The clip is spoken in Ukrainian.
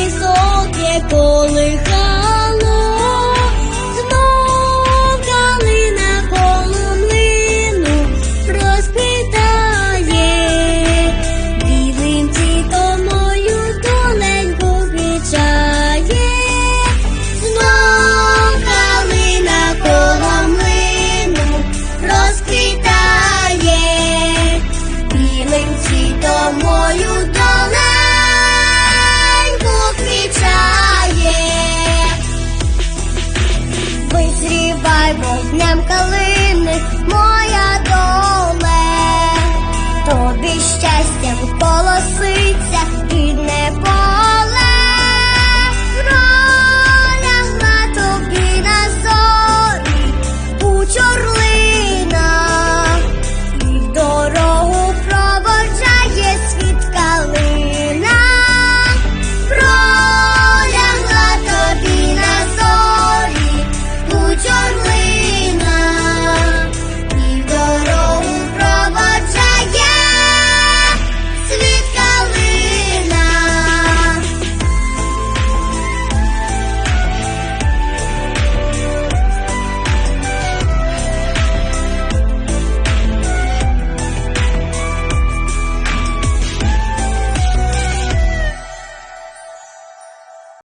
Темряві золоте колихало, знов калина полонину розпитає, білим цвітом мою доленьку вмічає, знов калина полонину розквітає, білим цвітом мою. тебе днем калини, моя доле, тобі щастя колоситься, і не по.